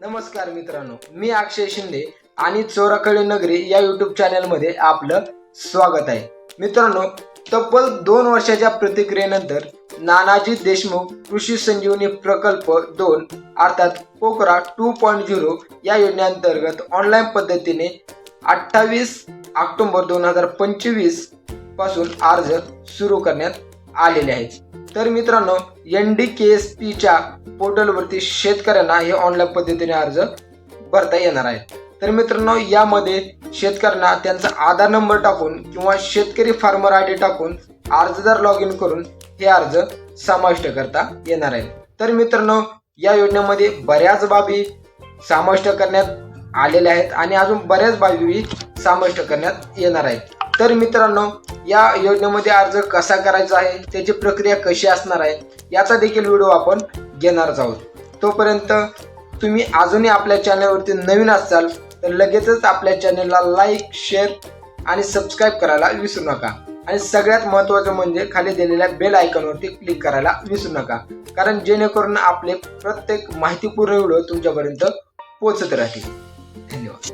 नमस्कार मित्रांनो मी अक्षय शिंदे आणि चोराकडे नगरी या युट्यूब चॅनलमध्ये आपलं स्वागत आहे. मित्रांनो तब्बल दोन वर्षाच्या प्रतिक्रियेनंतर नानाजी देशमुख कृषी संजीवनी प्रकल्प दोन अर्थात पोकरा टू पॉईंट झिरो या योजनेअंतर्गत ऑनलाईन पद्धतीने अठ्ठावीस ऑक्टोबर दोन हजार पंचवीसपासून अर्ज सुरू करण्यात आलेले आहेत. तर मित्रांनो एन डी के एस पीच्या पोर्टलवरती शेतकऱ्यांना हे ऑनलाईन पद्धतीने अर्ज भरता येणार आहे तर मित्रांनो यामध्ये शेतकऱ्यांना त्यांचा आधार नंबर टाकून किंवा शेतकरी फार्मर आय डी टाकून अर्जदार लॉग इन करून हे अर्ज समाविष्ट करता येणार आहे तर मित्रांनो या योजनेमध्ये बऱ्याच बाबी समाविष्ट करण्यात आलेल्या आहेत आणि अजून बऱ्याच बाबी समाविष्ट करण्यात येणार आहेत. तर मित्रांनो या योजनेमध्ये अर्ज कसा करायचा आहे त्याची प्रक्रिया कशी असणार आहे याचा देखील व्हिडिओ आपण घेणारच आहोत. तोपर्यंत तुम्ही अजूनही आपल्या चॅनलवरती नवीन असाल तर लगेचच आपल्या चॅनलला लाईक शेअर आणि सबस्क्राईब करायला विसरू नका. आणि सगळ्यात महत्त्वाचं म्हणजे खाली दिलेल्या बेल आयकॉनवरती क्लिक करायला विसरू नका. कारण जेणेकरून आपले प्रत्येक माहितीपूर्ण व्हिडिओ तुमच्यापर्यंत पोहोचत राहतील. धन्यवाद.